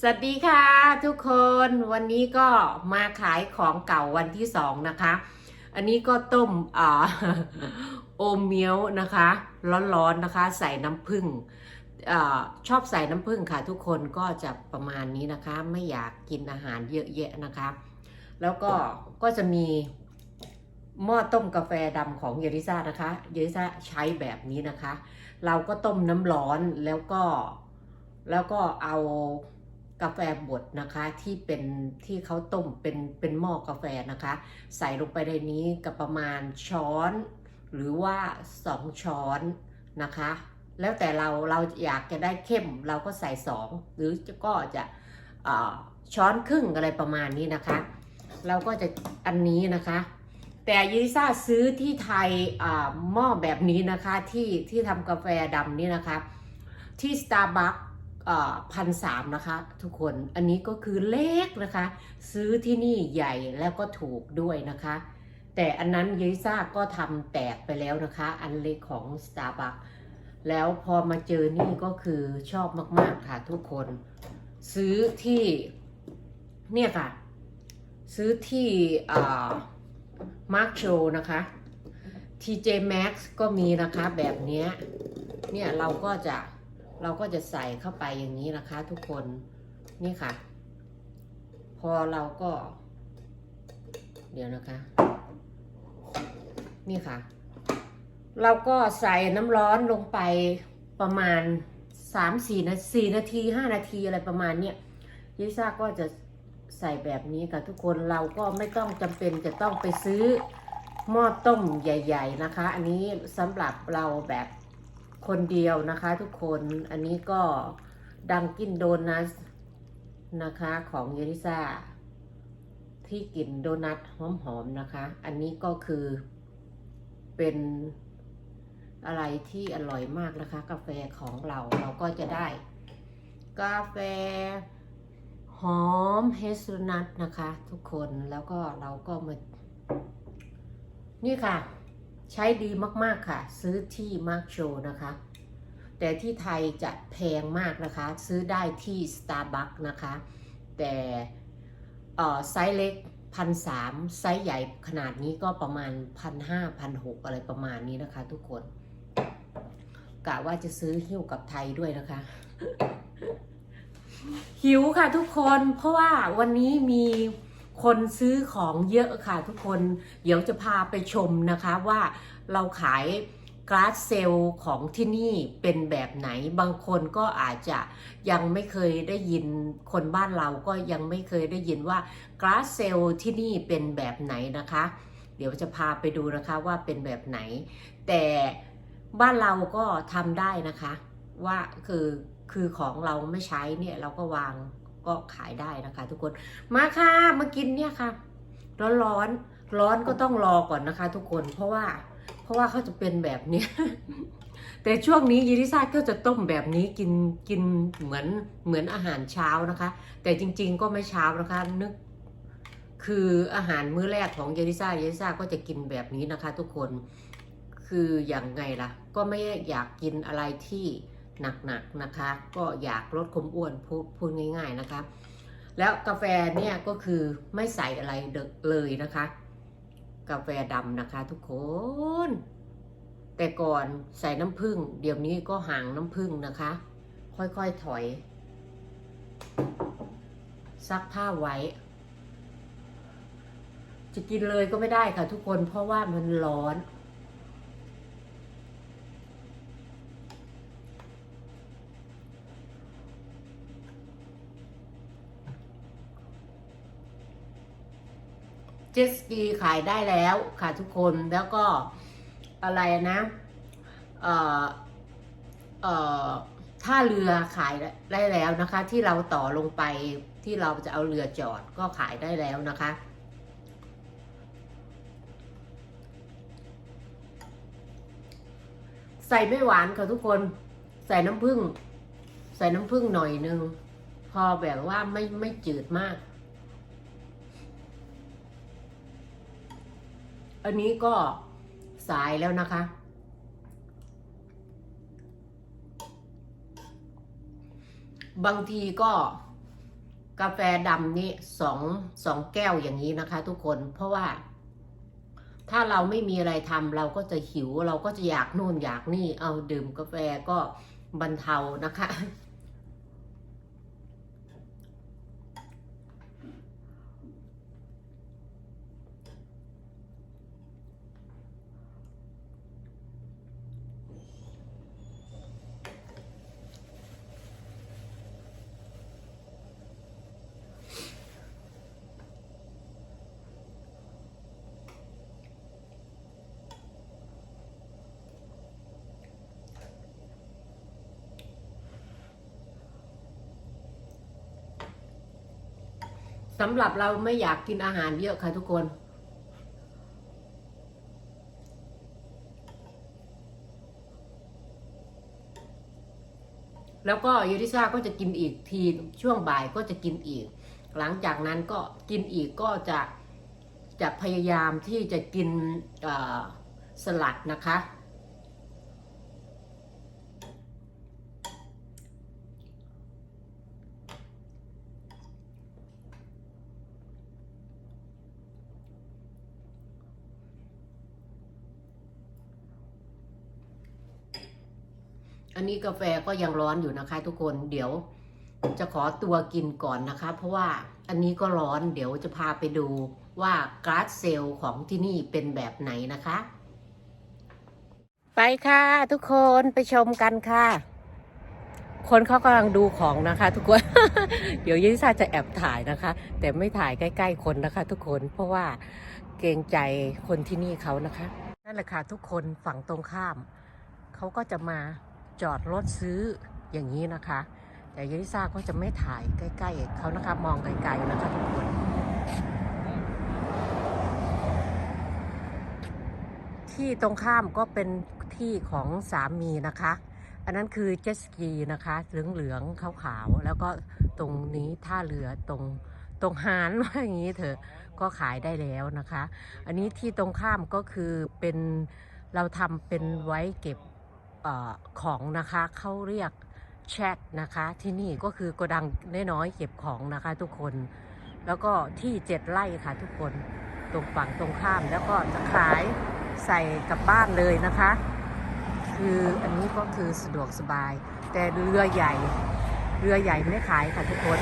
สวัสดีค่ะทุกคนวันนี้ก็มาขายของเก่าวันที่สองนะคะ อันนี้ก็ต้มอโอมเมียวนะคะ ร้อนๆนะคะ ใส่น้ำผึ้งอชอบใส่น้ำผึ้งค่ะ ทุกคนก็จะประมาณนี้นะคะ ไม่อยากกินอาหารเยอะแยะนะคะ แล้วก็ก็จะมีหม้อต้มกาแฟดำของเยริซ่านะคะ เยริซ่าใช้แบบนี้นะคะ เราก็ต้มน้ำร้อนแล้วก็แล้วก็เอา กาแฟบดนะคะที่เป็นที่เขาต้มเป็นเป็นหม้อกาแฟนะคะ ใส่ลงไปในนี้กับประมาณช้อน หรือว่า 2 ช้อนนะคะ แล้วแต่เราเราอยากจะได้เข้มเราก็ใส่ 2 หรือจะก็จะอ่อช้อนครึ่งอะไรประมาณนี้นะคะ เราก็จะอันนี้นะคะ แต่ยิซ่าซื้อที่ไทยอ่าหม้อแบบนี้นะคะที่ที่ทำกาแฟดำนี่นะคะ ที่ Starbucks พันสามนะคะ ทุกคนอันนี้ก็คือเล็กนะคะ ซื้อที่นี่ใหญ่แล้วก็ถูกด้วยนะคะ แต่อันนั้นยิซ่าก็ทำแตกไปแล้วนะคะ อันเล็กของ Starbucks แล้วพอมาเจอนี่ก็คือชอบมาก ๆ ค่ะทุกคน ซื้อที่เนี่ยค่ะ ซื้อที่มาร์คโชนะคะ TJ Max ก็มีนะคะแบบนี้เนี่ยเราก็จะ เราก็จะใส่เข้าไปอย่างนี้นะคะ ทุกคนนี่ค่ะ พอเราก็ เดี๋ยวนะคะ นี่ค่ะ เราก็ใส่น้ำร้อนลงไปประมาณ3-4นาทีนาที5นาทีอะไรประมาณเนี้ยยิซ่าก็จะใส่แบบนี้ค่ะทุกคนเราก็ไม่ต้องจำเป็นจะต้องไปซื้อหม้อต้มใหญ่ ๆ นะคะ อันนี้สำหรับเราแบบ คนเดียวนะคะทุกคนอันนี้ก็ดังกินโดนัทนะคะของเยริซาที่กลิ่นโดนัทหอมๆนะคะ อันนี้ก็คือเป็นอะไรที่อร่อยมากนะคะ กาแฟของเราเราก็จะได้ กาแฟหอมเฮสลนัทนะคะ ทุกคนแล้วก็เราก็มา นี่ค่ะ ใช้ดีมากๆค่ะ ซื้อที่มาร์คโชนะคะ แต่ที่ไทยจะแพงมากนะคะ ซื้อได้ที่ Starbucks นะคะ แต่ไซส์เล็กพันสามไซส์ใหญ่ขนาดนี้ก็ประมาณพันห้าพันหกอะไรประมาณนี้นะคะทุกคนกะว่าจะซื้อหิ้วกับไทยด้วยนะคะ หิวค่ะทุกคนเพราะว่าวันนี้มี คนซื้อของเยอะค่ะทุกคน เดี๋ยวจะพาไปชมนะคะว่าเราขายกราสเซลของที่นี่เป็นแบบไหน บางคนก็อาจจะยังไม่เคยได้ยินคนบ้านเราก็ยังไม่เคยได้ยินว่ากราสเซลที่นี่เป็นแบบไหนนะคะ เดี๋ยวจะพาไปดูนะคะว่าเป็นแบบไหน แต่บ้านเราก็ทำได้นะคะ ว่าคือคือของเราไม่ใช้เนี่ยเราก็วาง ก็ขายได้นะคะ ทุกคนมาค่ะมากินเนี่ยค่ะ ร้อนร้อนร้อนก็ต้องรอก่อนนะคะ ทุกคนเพราะว่า เพราะว่าเขาจะเป็นแบบเนี้ยแต่ช่วงนี้ยิริซาก็จะต้มแบบนี้กินกินเหมือนเหมือนอาหารเช้านะคะ แต่จริง ๆ ก็ไม่เช้านะคะนึกคืออาหารมื้อแรกของเยริซาเยริซาก็จะกินแบบนี้นะคะ ทุกคน คืออย่างไงล่ะ ก็ไม่อยากกินอะไรที่ หนักๆนะคะ ก็อยากลดความอ้วนพูดพูดง่าย ๆนะคะ แล้วกาแฟเนี่ยก็คือไม่ใส่อะไรเลยนะคะ กาแฟดำนะคะทุกคน แต่ก่อนใส่น้ำผึ้งเดี๋ยวนี้ก็ห่างน้ำผึ้งนะคะ ค่อยๆถอย ซักผ้าไว้ จะกินเลยก็ไม่ได้ค่ะทุกคนเพราะว่ามันร้อน จ็ตสกีขายได้แล้วค่ะทุกคนแล้วก็อะไรนะเอ่อเอ่อท่าเรือขายได้แล้วนะคะ ที่เราต่อลงไปที่เราจะเอาเรือจอดก็ขายได้แล้วนะคะใส่ไม่หวานค่ะทุกคน ใส่น้ำผึ้งใส่น้ำผึ้งหน่อยนึง พอแบบว่าไม่ไม่จืดมาก อันนี้ก็สายแล้วนะคะ บางทีก็กาแฟดำนี่สองสองแก้วอย่างนี้นะคะ ทุกคนเพราะว่า ถ้าเราไม่มีอะไรทำเราก็จะหิว เราก็จะอยากนู่นอยากนี่ เอาดื่มกาแฟก็บรรเทานะคะ สำหรับเราไม่อยากกินอาหารเยอะค่ะทุกคน แล้วก็ยูริซ่าก็จะกินอีกทีช่วงบ่ายก็จะกินอีก หลังจากนั้นก็กินอีกก็จะจะพยายามที่จะกินสลัดนะคะ อันนี้กาแฟก็ยังร้อนอยู่นะคะทุกคนเดี๋ยวจะขอตัวกินก่อนนะคะ เพราะว่าอันนี้ก็ร้อนเดี๋ยวจะพาไปดูว่าการ์ดเซลล์ของที่นี่เป็นแบบไหนนะคะ ไปค่ะทุกคนไปชมกันค่ะ คนเขากำลังดูของนะคะ ทุกคน เดี๋ยวยิซ่าจะแอบถ่ายนะคะ แต่ไม่ถ่ายใกล้ ๆ คนนะคะ ทุกคนเพราะว่าเกรงใจคนที่นี่เขานะคะ นั่นแหละค่ะทุกคนฝั่งตรงข้ามเขาก็จะมา จอดรถซื้ออย่างนี้นะคะ แต่ยลิซ่าก็จะไม่ถ่ายใกล้ๆเขานะคะ มองไกลๆนะคะทุกคนที่ตรงข้ามก็เป็นที่ของสามีนะคะ อันนั้นคือเจ็ตสกีนะคะ เหลืองๆขาวๆแล้วก็ตรงนี้ท่าเรือตรงตรงหานว่าอย่างนี้เถอะก็ขายได้แล้วนะคะ อันนี้ที่ตรงข้ามก็คือเป็นเราทำเป็นไว้เก็บ ของนะคะเขาเรียกแชทนะคะ ที่นี่ก็คือโกดังน้อยๆเก็บของนะคะทุกคน แล้วก็ที่เจ็ดไร่ค่ะทุกคนตรงฝั่งตรงข้ามแล้วก็จะขายใส่กลับบ้านเลยนะคะ คืออันนี้ก็คือสะดวกสบาย แต่เรือใหญ่ เรือใหญ่ไม่ขายค่ะทุกคน